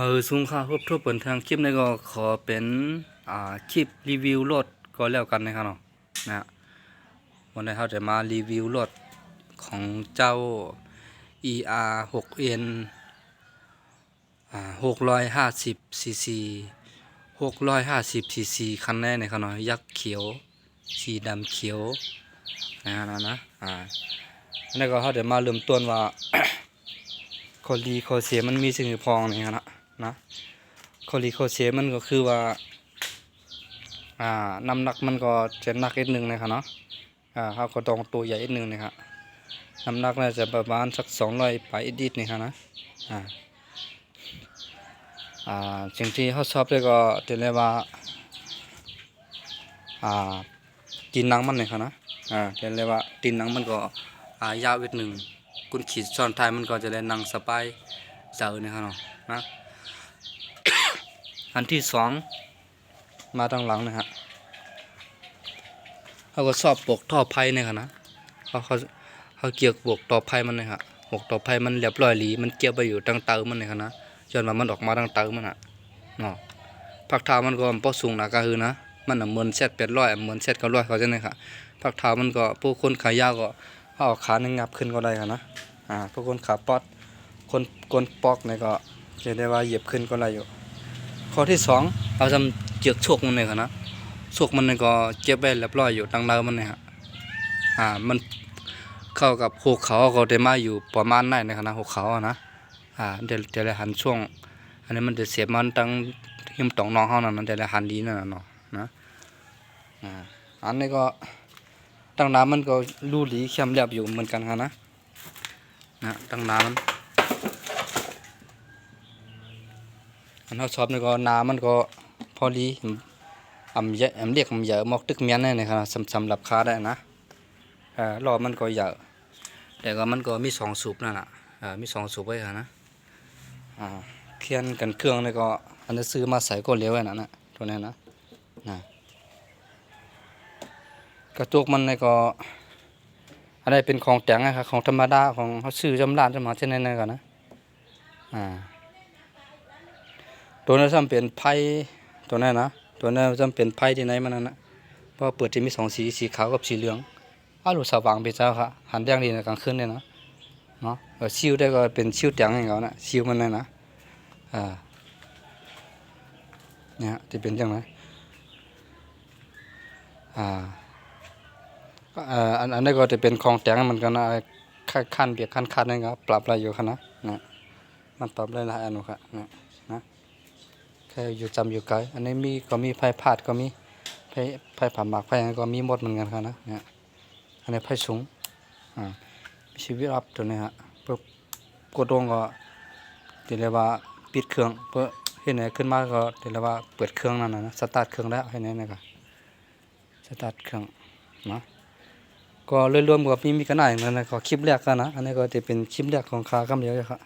มาสูงค่าครบทั่วเปิดทางคลิปนี้ก็ขอเป็นอ่าคลิปรีวิวรถก็แล้วกันนะครับเนาะนะฮะวันนี้เราจะมารีวิวรถของเจ้า ER 6N อ่า650 cc 650 cc คันแรกนะครับเนาะยักษ์เขียวสีดำเขียวนะฮะนะนะอ่าอันนี้ก็เราจะมาเริ่มต้นว่า ข้อดีข้อเสียมันมีสิ่งที่พองนี่ครับนะ นะข้อดีข้อเสียมันก็คือว่าอ่าน้ำหนักมันก็จะหนักนิดนึงนะครับเนาะอ่าเขาก็ต้องตัวใหญ่นิดนึงนะครับน้ำหนักน่าจะประมาณสักสองร้อยไปดิดนี่ครับนะอ่าอ่าสิ่งที่เขาชอบเลยก็จะเรียกว่าอ่าตีนนังมันนี่ครับนะอ่าจะเรียกว่าตีนนังมันก็อ่ายาวนิดนึงคุณขีดซ้อนท้ายมันก็จะได้นังสบายเจอนี่ครับเนาะนะ อันที่สองมาทางหลังนะฮะเขาก็ชอบปลวกท่อไผ่เนี่ยครับนะเขาเขาเขาเกี่ยวกับปลวกต่อไผ่มันเลยครับปลวกต่อไผ่มันเรียบร้อยหลีมันเกี่ยวไปอยู่ตั้งเตามันเลยครับนะจนว่ามันออกมาตั้งเตามันอะเนาะพักเท้ามันก็พอสูงหนักก็คือนะมันเหมือนเซตแปดร้อยเหมือนเซตเก้าร้อยเขาจะเนี่ยครับพักเท้ามันก็พวกคนขายาวก็เอาอกขาหนึ่งงับขึ้นก็ได้ครับนะอ่าพวกคนขาป๊อดคนกนปอกเนี่ยก็จะได้ว่าเหยียบขึ้นก็ได้อยู่ ข้อที่สองเราทำเจือกโชกมันเลยครับนะโชกมันเนี่ยก็เจ็บไปเรียบร้อยอยู่ดังเดิมมันเนี่ยฮะอ่ามันเข้ากับหัวเขาก็ได้มาอยู่ประมาณไหนนะครับนะหัวเขาอะนะอ่าเดี๋ยวเดี๋ยวเราหันช่วง อันนี้มันจะเสียบมันตั้งหิมตองน้องเขานั่นนะเดี๋ยวเราหันดีนั่นน่ะเนาะนะอ่าอันนี้ก็ตั้งน้ำมันก็รูหลีเข้มเรียบอยู่เหมือนกันครับนะนะตั้งน้ำมัน อันเขาชอบนี่ก็น้ำมันก็พอดีอำเยอะอำเรียกอำเยอะมอกตึกเมียนนี่นะครับสำสำหรับค้าได้นะเออรอบมันก็เยอะแต่ก็มันก็มีสองสูบนั่นแหละเออมีสองสูบไว้ครับนะอ่าเคียนกันเครื่องนี่ก็อันนี้ซื้อมาใส่ก็เลี้ยวไว้นั่นนะตัวนี้นะนะกระจกมันนี่ก็อะไรเป็นของแต่งนะครับของธรรมดาของเขาซื้อจำร้านจำหาเช่นนั้นก่อนนะอ่า ตัวนั้นจำเป็นไพ่ตัวนั้นนะตัวนั้นจำเป็นไพ่ที่ไหนมันนั่นนะเพราะเปิดที่มีสองสีสีขาวกับสีเหลืองอาลูสว่างไปเจ้าค่ะหันแดงดีในกลางคืนเนี่ยนะเนาะชิวได้ก็เป็นชิวแต่งให้เขานะชิวมันนั่นนะอ่าเนี่ยจะเป็นยังไงอ่าเอ่ออันอันนี้ก็จะเป็นของแตงมือนกันะขั้นขั้นเบียดขั้นขั้นนี่ครับปรับอะไรอยู่ครับนะนะมันปรับได้หลายอันอยู่ครับนะนะ อยู่จำอยู่ไกล อันนี้มีก็มีไพ่พาดก็มีไพ่ไพ่ผ่าหมากไพ่อะไรก็มีหมดเหมือนกันครับนะเนี่ยอันนี้ไพ่สูงอ่าชีวิตอัพตัวนี้ฮะเพื่อกดลงก็เรียกว่าปิดเครื่องเพื่อเห็นไหนขึ้นมาก็เรียกว่าเปิดเครื่องนั่นนะนะสตาร์ทเครื่องแล้วเห็นไหนนะครับสตาร์ทเครื่องนะก็เรวมๆกับมีมีกันหน่อยนั่นนะก็คลิปแรกกันนะอันนี้ก็จะเป็นคลิปแรกของคากำเดียวครับ